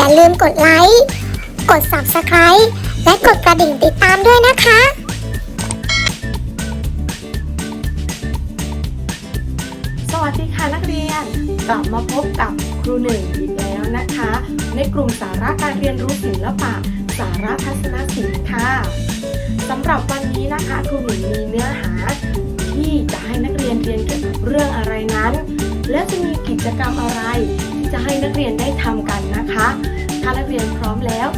อย่าลืมกดไลค์ กด Subscribe และกดกระดิ่งติดตามด้วยนะคะสวัสดีค่ะนักเรียน กลับมาพบกับครูหนึ่งอีกแล้วนะคะ ในกลุ่มสาระการเรียนรู้ศิลปะ สาระทัศนศิลป์ค่ะสำหรับวันนี้นะคะครูหนึ่งมีเนื้อหา ที่จะให้นักเรียนเรียนเกี่ยวกับเรื่องอะไรนั้น และจะมีกิจกรรมอะไร ที่จะให้นักเรียนได้ทำกันนะคะ ถ้านักเรียนพร้อมแล้ว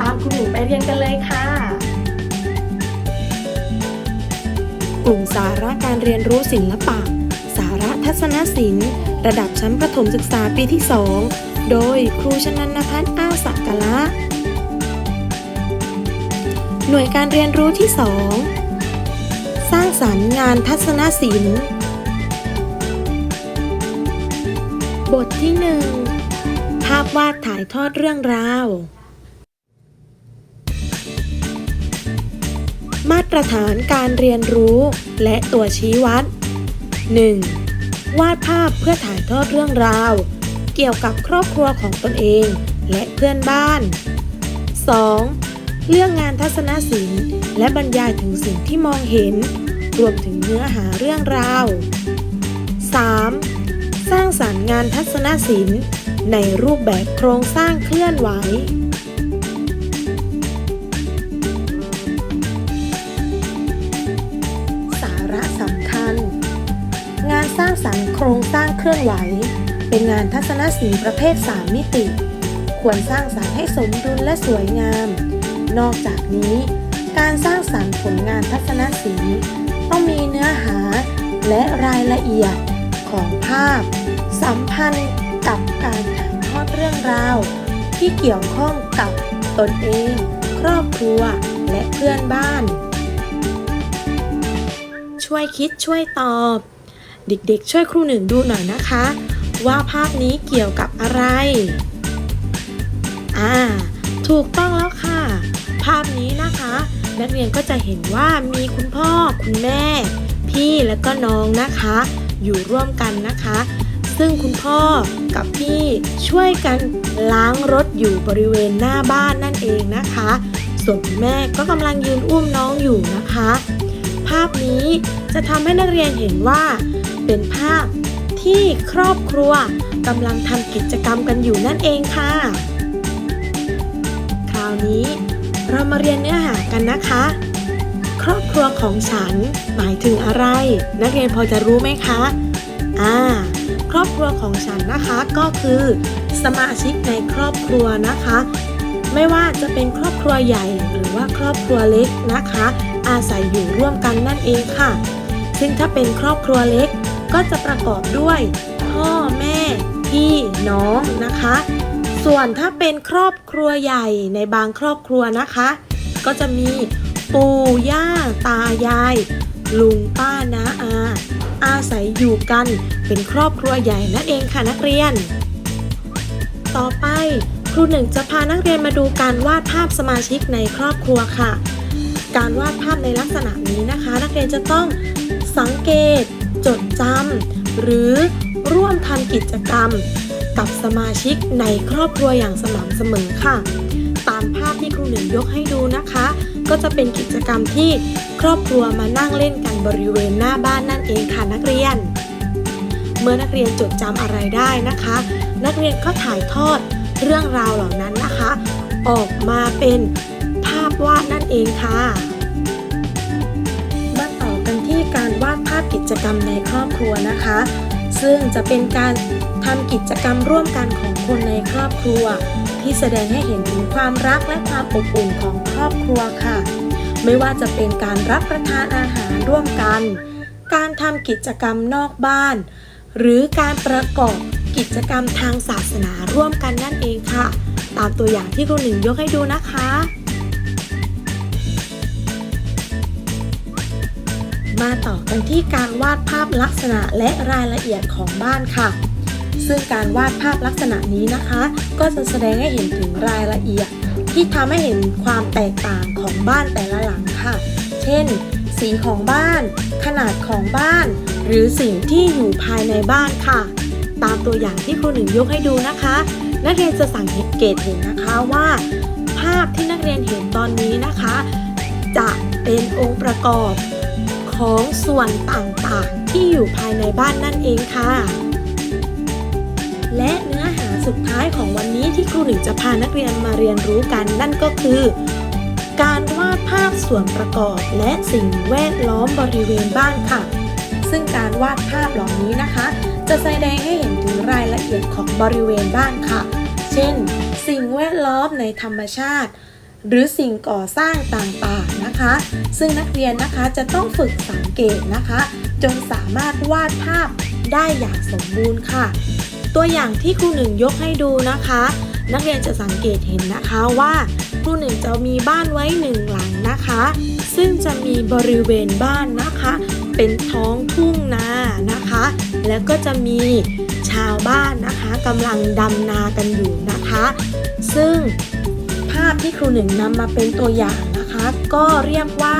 ตามครูหนึ่งไปเรียนกันเลยค่ะ กลุ่มสาระการเรียนรู้ศิลปะ สาระทัศนศิลป์ ระดับชั้นประถมศึกษาปีที่ 2 โดยครูชนันพัฒน์อ้าสักกละหน่วยการเรียนรู้ที่ 2 สร้างสรรค์งานทัศนศิลป์ บทที่1ภาพวาดถ่ายทอดเรื่องราว มาตรฐานการเรียนรู้และตัวชี้วัด 1. วาดภาพเพื่อถ่ายทอดเรื่องราว เกี่ยวกับครอบครัวของตนเองและเพื่อนบ้าน 2. เลือกงานทัศนศิลป์ และบรรยายถึงสิ่งที่มองเห็น รวมถึงเนื้อหาเรื่องราว 3. สร้างสรรค์งานทัศนศิลป์ ในรูปแบบโครงสร้างเคลื่อนไหวสาระสำคัญ งานสร้างสรรค์โครงสร้างเคลื่อนไหว เป็นงานทัศนศิลป์ประเภท 3 มิติ ควรสร้างสรรค์ให้สมดุลและสวยงาม นอกจากนี้ การสร้างสรรค์ผลงานทัศนศิลป์ต้องมีเนื้อหาและรายละเอียดของภาพ สัมพันธ์กับการถ่ายทอดเรื่องราว ที่เกี่ยวข้องกับตนเอง ครอบครัว และเพื่อนบ้าน ช่วยคิดช่วยตอบ เด็กๆ ช่วยครูหนึ่งดูหน่อยนะคะ ว่าภาพนี้เกี่ยวกับอะไร อ่า ถูกต้องแล้วค่ะ ภาพนี้นะคะ นักเรียนก็จะเห็นว่ามีคุณพ่อคุณแม่ พี่และก็น้องนะคะ อยู่ร่วมกันนะคะ ซึ่งคุณพ่อกับพี่ช่วยกันล้างรถอยู่บริเวณหน้าบ้านนั่นเองนะคะ ส่วนคุณแม่ก็กำลังยืนอุ้มน้องอยู่นะคะ ภาพนี้จะทำให้นักเรียนเห็นว่า เป็นภาพที่ครอบครัวกำลังทำกิจกรรมกันอยู่นั่นเองค่ะ คราวนี้เรามาเรียนเนื้อหากันนะคะ ครอบครัวของฉันหมายถึงอะไร นักเรียนพอจะรู้ไหมคะ อ่า ครอบครัวของฉันนะคะก็คือสมาชิกในครอบครัวนะคะ ไม่ว่าจะเป็นครอบครัวใหญ่หรือว่าครอบครัวเล็กนะคะ อาศัยอยู่ร่วมกันนั่นเองค่ะ ซึ่งถ้าเป็นครอบครัวเล็กก็จะประกอบด้วยพ่อแม่พี่น้องนะคะ ส่วนถ้าเป็นครอบครัวใหญ่ในบางครอบครัวนะคะ ก็จะมีปู่ย่าตายาย ลุงป้าน้าอา อาศัยอยู่กัน เป็นครอบครัวใหญ่นั่นเองค่ะนักเรียน ต่อไปครูหนึ่งจะพานักเรียนมาดูการวาดภาพสมาชิกในครอบครัวค่ะ การวาดภาพในลักษณะนี้นะคะ นักเรียนจะต้องสังเกต จดจำหรือร่วมทำกิจกรรม กับสมาชิกในครอบครัวอย่างสม่ำเสมอค่ะ ตามภาพที่ครูหนึ่งยกให้ดูนะคะ ก็จะเป็นกิจกรรมที่ครอบครัวมานั่งเล่นกันบริเวณหน้าบ้านนั่นเองค่ะนักเรียน เมื่อนักเรียนจดจำอะไรได้นะคะ นักเรียนก็ถ่ายทอดเรื่องราวเหล่านั้นนะคะ ออกมาเป็นภาพวาดนั่นเองค่ะ มาต่อกันที่การวาดภาพกิจกรรมในครอบครัวนะคะ ซึ่งจะเป็นการทำกิจกรรมร่วมกันของคนในครอบครัว ที่แสดงให้เห็นถึงความรักและความอบอุ่นของครอบครัวค่ะ ไม่ว่าจะเป็นการรับประทานอาหารร่วมกัน การทำกิจกรรมนอกบ้าน หรือการประกอบกิจกรรมทางศาสนาร่วมกันนั่นเองค่ะ ตามตัวอย่างที่ครูหนึ่งยกให้ดูนะคะมาต่อกันที่การวาดภาพลักษณะและรายละเอียดของบ้านค่ะ ซึ่งการวาดภาพลักษณะนี้นะคะ ก็จะแสดงให้เห็นถึงรายละเอียด ที่ทำให้เห็นความแตกต่างของบ้านแต่ละหลังค่ะ เช่น สีของบ้าน ขนาดของบ้าน หรือสิ่งที่อยู่ภายในบ้านค่ะ ตามตัวอย่างที่ครูหนึ่งยกให้ดูนะคะ นักเรียนจะสังเกตเห็นนะคะว่า ภาพที่นักเรียนเห็นตอนนี้นะคะ จะเป็นองค์ประกอบของส่วนต่างๆ ที่อยู่ภายในบ้านนั่นเองค่ะ และเนื้อหาสุดท้ายของวันนี้ที่ครูหนึ่งจะพานักเรียนมาเรียนรู้กันนั่นก็คือ การวาดภาพส่วนประกอบและสิ่งแวดล้อมบริเวณบ้านค่ะ ซึ่งการวาดภาพเหล่านี้นะคะ จะแสดงให้เห็นถึงรายละเอียดของบริเวณบ้านค่ะ เช่น สิ่งแวดล้อมในธรรมชาติ หรือสิ่งก่อสร้างต่างๆนะคะ ซึ่งนักเรียนนะคะจะต้องฝึกสังเกตนะคะ จนสามารถวาดภาพได้อย่างสมบูรณ์ค่ะ ตัวอย่างที่ครูหนึ่งยกให้ดูนะคะ นักเรียนจะสังเกตเห็นนะคะว่าครูหนึ่งจะมีบ้านไว้หนึ่งหลังนะคะ ซึ่งจะมีบริเวณบ้านนะคะ เป็นท้องทุ่งนานะคะ แล้วก็จะมีชาวบ้านนะคะกำลังดำนากันอยู่นะคะ ซึ่งภาพที่ครูหนึ่งนำมาเป็นตัวอย่างนะคะ ก็เรียกว่า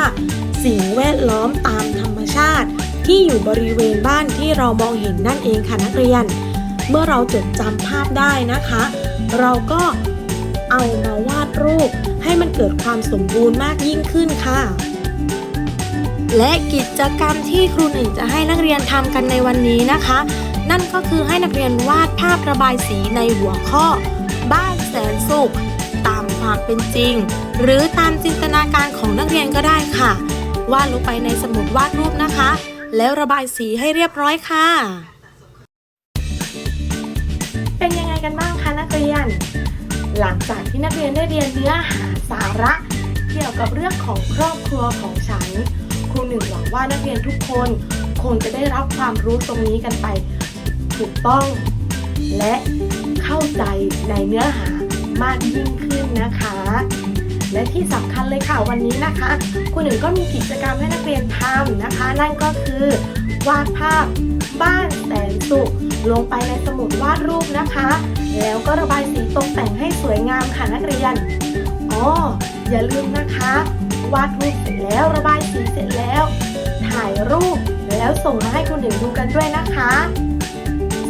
สิ่งแวดล้อมตามธรรมชาติ ที่อยู่บริเวณบ้านที่เรามองเห็นนั่นเองค่ะนักเรียน เมื่อเราจดจำภาพได้นะคะ เราก็เอามาวาดรูปให้มันเกิดความสมบูรณ์มากยิ่งขึ้นค่ะ และกิจกรรมที่ครูหนึ่งจะให้นักเรียนทำกันในวันนี้นะคะ นั่นก็คือให้นักเรียนวาดภาพระบายสีในหัวข้อ บ้านแสนสุขตามความเป็นจริง หรือตามจินตนาการของนักเรียนก็ได้ค่ะ วาดลงไปในสมุดวาดรูปนะคะ แล้วระบายสีให้เรียบร้อยค่ะ กันบ้างคะนักเรียน หลังจากที่นักเรียนได้เรียนเนื้อหาสาระ เกี่ยวกับเรื่องของครอบครัวของฉัน ครูหนึ่งหวังว่านักเรียนทุกคนคงจะได้รับความรู้ตรงนี้กันไป ถูกต้อง และเข้าใจในเนื้อหามากยิ่งขึ้นนะคะ และที่สำคัญเลยค่ะวันนี้นะคะครูหนึ่งก็มีกิจกรรมให้นักเรียนทำนะคะ นั่นก็คือวาดภาพ บ้านแสนสุขลงไปในสมุดวาดรูปนะคะ แล้วก็ระบายสีตกแต่งให้สวยงามค่ะนักเรียนอ๋ออย่าลืมนะคะ วาดรูปเสร็จแล้วระบายสีเสร็จแล้ว ถ่ายรูปแล้วส่งมาให้ครูหนึ่งดูกันด้วยนะคะ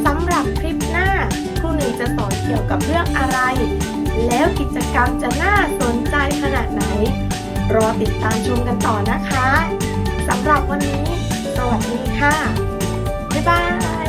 สำหรับคลิปหน้าครูหนึ่งจะสอนเกี่ยวกับเรื่องอะไร แล้วกิจกรรมจะน่าสนใจขนาดไหน รอติดตามชมกันต่อนะคะสำหรับวันนี้ สวัสดีค่ะ 吧。